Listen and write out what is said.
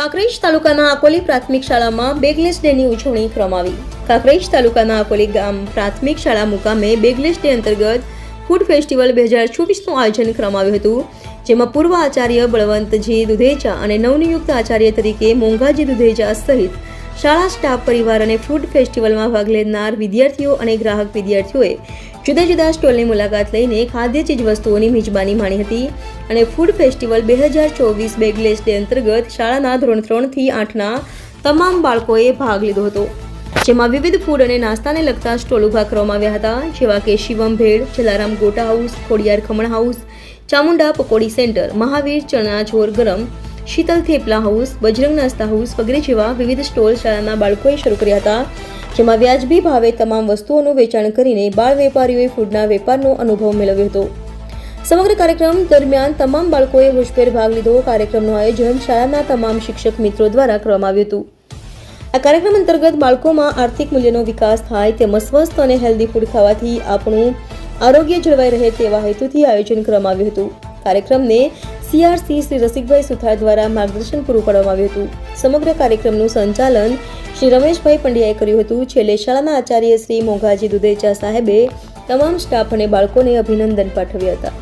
કાંકરેજ તાલુકાના અકોલી પ્રાથમિક શાળામાં બેગલેસ ડેની ઉજવણી કરવામાં આવી તાલુકાના અકોલી ગામ પ્રાથમિક શાળા મુકામે બેગલેસ ડે અંતર્ગત ફૂડ ફેસ્ટિવલ બે હજાર ચોવીસનું આયોજન કરવામાં હતું, જેમાં પૂર્વ આચાર્ય બળવંતજી દુધેજા અને નવનિયુક્ત આચાર્ય તરીકે મોંઘાજી દુધેજા સહિત શાળા સ્ટાફ પરિવાર અને ફૂડ ફેસ્ટિવલમાં ભાગ લેનાર વિદ્યાર્થીઓ અને ગ્રાહક વિદ્યાર્થીઓએ જુદા જુદા સ્ટોલની મુલાકાત લઈને ખાદ્ય ચીજ વસ્તુઓની મિજબાની માણી હતી અને ફૂડ ફેસ્ટિવલ બે હજાર ચોવીસ બેગલેસ ડે અંતર્ગત શાળાના ધોરણ ત્રણથી આઠના તમામ બાળકોએ ભાગ લીધો હતો, જેમાં વિવિધ ફૂડ અને નાસ્તાને લગતા સ્ટોલ ઊભા કરવામાં આવ્યા હતા, જેવા કે શિવમ ભેળ, જલારામ ગોટા હાઉસ, ખોડિયાર ખમણ હાઉસ, ચામુંડા પકોડી સેન્ટર, મહાવીર ચણા ચોર ગરમ શીતલ થેપલા હાઉસ, બજરંગ નાસ્તા હાઉસ વગેરે જેવા વિવિધ સ્ટોલ શાળાના બાળકોએ શરૂ કર્યા હતા, જેમાં વ્યાજબી ભાવે તમામ વસ્તુઓનું વેચાણ કરીને બાળ વેપારીઓએ ફૂડના વેપારનો અનુભવ મેળવ્યો હતો. સમગ્ર કાર્યક્રમ દરમિયાન તમામ બાળકોએ હોશભેર ભાગ લીધો. કાર્યક્રમનું આયોજન શાળાના તમામ શિક્ષક મિત્રો દ્વારા કરવામાં આવ્યું હતું. આ કાર્યક્રમ અંતર્ગત બાળકોમાં આર્થિક મૂલ્યનો વિકાસ થાય તેમજ સ્વસ્થ અને હેલ્ધી ફૂડ ખાવાથી આપણું આરોગ્ય જળવાઈ રહે તેવા હેતુથી આયોજન કરવામાં આવ્યું હતું. કાર્યક્રમને સીઆરસી શ્રી રસિકભાઈ સુથાર દ્વારા માર્ગદર્શન પૂરું પાડવામાં આવ્યું હતું. સમગ્ર કાર્યક્રમનું સંચાલન શ્રી રમેશભાઈ પંડ્યાએ કર્યું હતું. છેલ્લે શાળાના આચાર્ય શ્રી મોઘાજી દુધેચા સાહેબે તમામ સ્ટાફ અને બાળકોને અભિનંદન પાઠવ્યા હતા.